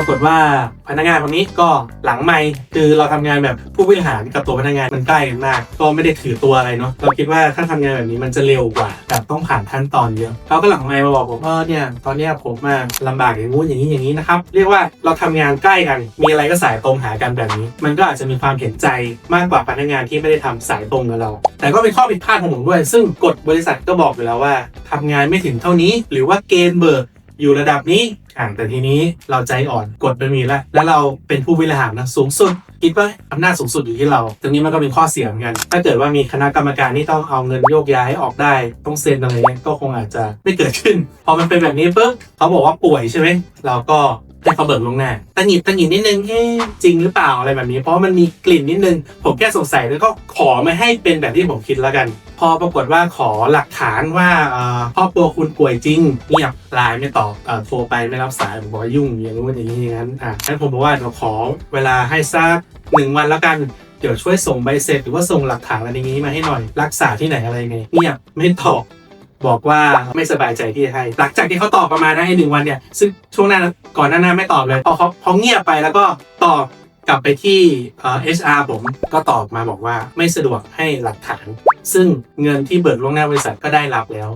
รากฏว่าพนักงานคนนี้ก็หลังไม่คือเราทำงานแบบผู้บริหารกับตัวพนักงานมันใกล้กันมาก ก็ไม่ได้ถือตัวอะไรเนาะเราคิดว่าถ้าทำงานแบบนี้มันจะเร็วกว่าแบบต้องผ่านขั้นตอนเยอะเขาก็หลังไมค์มาบอกผมว่าเนี่ยตอนเนี้ยผมมาลำบากอย่างงู้นอย่างนี้อย่างนี้นะครับเรียกว่าเราทำงานใกล้กัน มีอะไรก็สายตรงหากันแบบนี้ มันก็อาจจะมีความเห็นใจมากกว่าพนักงานที่ไม่ได้ทำสายตรงกับเรา แต่ก็เป็นข้อผิดพลาดของผมด้วย ซึ่งกฎบริษัทก็บอกอยู่แล้วว่าทำงานไม่ถึงเท่านี้ หรือว่าเกณฑ์เบิกอยู่ระดับนี้แต่ทีนี้เราใจอ่อนกดไปมีแล้วแล้วเราเป็นผู้บริหารนะสูงสุด คิดว่าอำนาจสูงสุดอยู่ที่เรา ตรงนี้มันก็เป็นข้อเสียเหมือนกัน ถ้าเกิดว่ามีคณะกรรมการที่ต้องเอาเงินโยกย้ายออกได้ ต้องเซ็นอะไรเงี้ยก็คงอาจจะไม่เกิดขึ้น พอมันเป็นแบบนี้ปุ๊บเขาบอกว่าป่วยใช่ไหมเราก็ให้เขาเบิกลงหน้าตังหิดตังหิดนิดนึงเอ๊จริงหรือเปล่าอะไรแบบนี้ เพราะมันมีกลิ่นนิดนึง ผมแค่สงสัยแล้วก็ขอไม่ให้เป็นแบบที่ผมคิดแล้วกัน พอปรากฏว่าขอหลักฐานว่าเอ่อครอบครัวคุณป่วยจริงเงียบไลน์ไม่ตอบโทรไปไม่รับสายผมบอกว่ายุ่งอย่างนู้นอย่างนี้อย่างนั้นอะงั้นผมบอกว่าเดี๋ยวขอเวลาให้สัก หนึ่งวันแล้วกันเดี๋ยวช่วยส่งใบเสร็จหรือว่าส่งหลักฐานอะไรอย่างนี้มาให้หน่อย รักษาที่ไหนอะไรไงเงียบไม่ตอบบอกว่าไม่สบายใจที่จะให้ หลังจากที่เขาตอบประมาณนะไอ้หนึ่งวันเนี่ย ซึ่งช่วงหน้าก่อนหน้านั้นไม่ตอบเลย พอเขาพอเงียบไปแล้วก็ตอบกลับไปที่เอ่อ HR ผมก็ตอบมาบอกว่าไม่สะดวกให้หลักฐาน ซึ่งเงินที่เบิกล่วงหน้าบริษัทก็ได้รับแล้ว